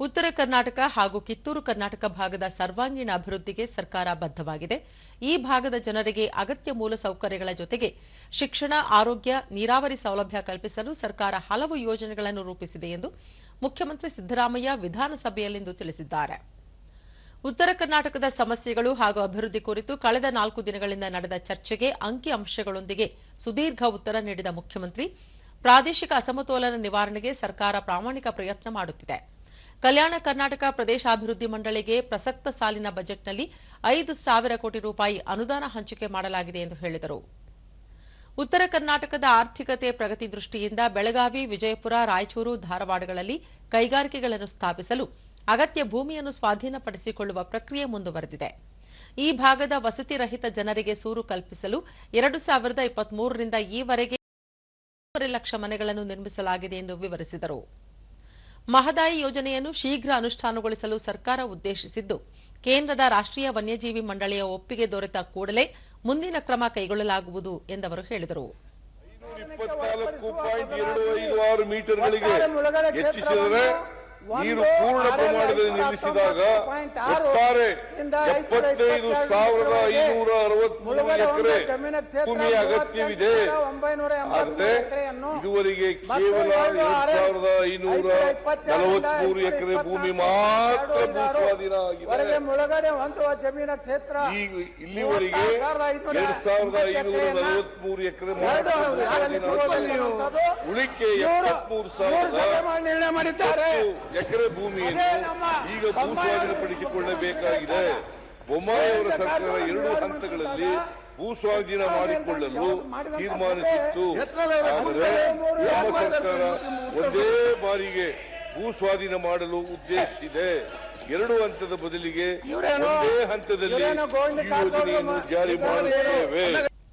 ಉತ್ತರ ಕರ್ನಾಟಕ ಹಾಗೂ ಕಿತ್ತೂರು ಕರ್ನಾಟಕ ಭಾಗದ ಸರ್ವಾಂಗೀಣ ಅಭಿವೃದ್ಧಿಗೆ ಸರ್ಕಾರ ಬದ್ಧವಾಗಿದೆ. ಈ ಭಾಗದ ಜನರಿಗೆ ಅಗತ್ಯ ಮೂಲಸೌಕರ್ಯಗಳ ಜೊತೆಗೆ ಶಿಕ್ಷಣ, ಆರೋಗ್ಯ, ನೀರಾವರಿ ಸೌಲಭ್ಯ ಕಲ್ಪಿಸಲು ಸರ್ಕಾರ ಹಲವು ಯೋಜನೆಗಳನ್ನು ರೂಪಿಸಿದೆ ಎಂದು ಮುಖ್ಯಮಂತ್ರಿ ಸಿದ್ದರಾಮಯ್ಯ ವಿಧಾನಸಭೆಯಲ್ಲಿಂದು ತಿಳಿಸಿದ್ದಾರೆ. ಉತ್ತರ ಕರ್ನಾಟಕದ ಸಮಸ್ಯೆಗಳು ಹಾಗೂ ಅಭಿವೃದ್ಧಿ ಕುರಿತು ಕಳೆದ ನಾಲ್ಕು ದಿನಗಳಿಂದ ನಡೆದ ಚರ್ಚೆಗೆ ಅಂಕಿ ಅಂಶಗಳೊಂದಿಗೆ ಸುದೀರ್ಘ ಉತ್ತರ ನೀಡಿದ ಮುಖ್ಯಮಂತ್ರಿ, ಪ್ರಾದೇಶಿಕ ಅಸಮತೋಲನ ನಿವಾರಣೆಗೆ ಸರ್ಕಾರ ಪ್ರಾಮಾಣಿಕ ಪ್ರಯತ್ನ ಮಾಡುತ್ತಿದೆ. ಕಲ್ಯಾಣ ಕರ್ನಾಟಕ ಪ್ರದೇಶಾಭಿವೃದ್ಧಿ ಮಂಡಳಿಗೆ ಪ್ರಸಕ್ತ ಸಾಲಿನ ಬಜೆಟ್ನಲ್ಲಿ ಐದು ಸಾವಿರ ಕೋಟಿ ರೂಪಾಯಿ ಅನುದಾನ ಹಂಚಿಕೆ ಮಾಡಲಾಗಿದೆ ಎಂದು ಹೇಳಿದರು. ಉತ್ತರ ಕರ್ನಾಟಕದ ಆರ್ಥಿಕತೆ ಪ್ರಗತಿ ದೃಷ್ಟಿಯಿಂದ ಬೆಳಗಾವಿ, ವಿಜಯಪುರ, ರಾಯಚೂರು ಧಾರವಾಡಗಳಲ್ಲಿ ಕೈಗಾರಿಕೆಗಳನ್ನು ಸ್ಥಾಪಿಸಲು ಅಗತ್ಯ ಭೂಮಿಯನ್ನು ಸ್ವಾಧೀನಪಡಿಸಿಕೊಳ್ಳುವ ಪ್ರಕ್ರಿಯೆ ಮುಂದುವರೆದಿದೆ. ಈ ಭಾಗದ ವಸತಿ ರಹಿತ ಜನರಿಗೆ ಸೂರು ಕಲ್ಪಿಸಲು ಎರಡು ಸಾವಿರದ ಇಪ್ಪತ್ಮೂರರಿಂದ ಈವರೆಗೆ ಲಕ್ಷ ಮನೆಗಳನ್ನು ನಿರ್ಮಿಸಲಾಗಿದೆ ಎಂದು ವಿವರಿಸಿದರು. ಮಹದಾಯಿ ಯೋಜನೆಯನ್ನು ಶೀಘ್ರ ಅನುಷ್ಠಾನಗೊಳಿಸಲು ಸರ್ಕಾರ ಉದ್ದೇಶಿಸಿದ್ದು ಕೇಂದ್ರದ ರಾಷ್ಟ್ರೀಯ ವನ್ಯಜೀವಿ ಮಂಡಳಿಯ ಒಪ್ಪಿಗೆ ದೊರೆತ ಕೂಡಲೇ ಮುಂದಿನ ಕ್ರಮ ಕೈಗೊಳ್ಳಲಾಗುವುದು ಎಂದವರು ಹೇಳಿದರು. ಇಪ್ಪತ್ನಾಲ್ಕು ಪಾಯಿಂಟ್ ಎರಡು ಐದು ಆರು ಮೀಟರ್ಗಳಿಗೆ ಹೆಚ್ಚಿಸಿದರೆ ನೀರು ಪೂರ್ಣ ಪ್ರಮಾಣದಲ್ಲಿ ನಿಲ್ಲಿಸಿದಾಗ ಒಟ್ಟಾರೆ ಎಪ್ಪತ್ತೈದು ಸಾವಿರದ ಐನೂರ ಅರವತ್ಮೂರು ಎಕರೆ ಭೂಮಿಯ ಅಗತ್ಯವಿದೆ. ಆದರೆ ಇದುವರೆಗೆ ಕೇವಲ ಎರಡು ಸಾವಿರದ ಐನೂರ ನಲವತ್ಮೂರು ಎಕರೆ ಭೂಮಿ ಮಾತ್ರ ಭೂಸ್ವಾಧೀನ ಆಗಿದೆ. ಜಮೀನ ಕ್ಷೇತ್ರ ಇಲ್ಲಿವರೆಗೆ ಎರಡು ಸಾವಿರದ ಐನೂರ ನಲವತ್ಮೂರು ಎಕರೆ ಮಾತ್ರ. ಉಳಿಕೆ ಎಪ್ಪತ್ಮೂರು ಸಾವಿರದ ನಿರ್ಣಯ ಮಾಡಿದ್ದಾರೆ. ಎಕರೆ ಭೂಮಿಯನ್ನು ಈಗ ಭೂಸ್ವಾಧೀನಪಡಿಸಿಕೊಳ್ಳಬೇಕಾಗಿದೆ ಬೊಮ್ಮಾಯಿ ಅವರ ಸರ್ಕಾರ ಎರಡು ಹಂತಗಳಲ್ಲಿ ಭೂಸ್ವಾಧೀನ ಮಾಡಿಕೊಳ್ಳಲು ತೀರ್ಮಾನಿಸಿತ್ತು. ಆದರೆ ನಮ್ಮ ಸರ್ಕಾರ ಒಂದೇ ಬಾರಿಗೆ ಭೂ ಸ್ವಾಧೀನ ಮಾಡಲು ಉದ್ದೇಶಿಸಿದೆ. ಎರಡು ಹಂತದ ಬದಲಿಗೆ ಒಂದೇ ಹಂತದಲ್ಲಿ ಈ ಯೋಜನೆಯನ್ನು ಜಾರಿ ಮಾಡುತ್ತೇವೆ.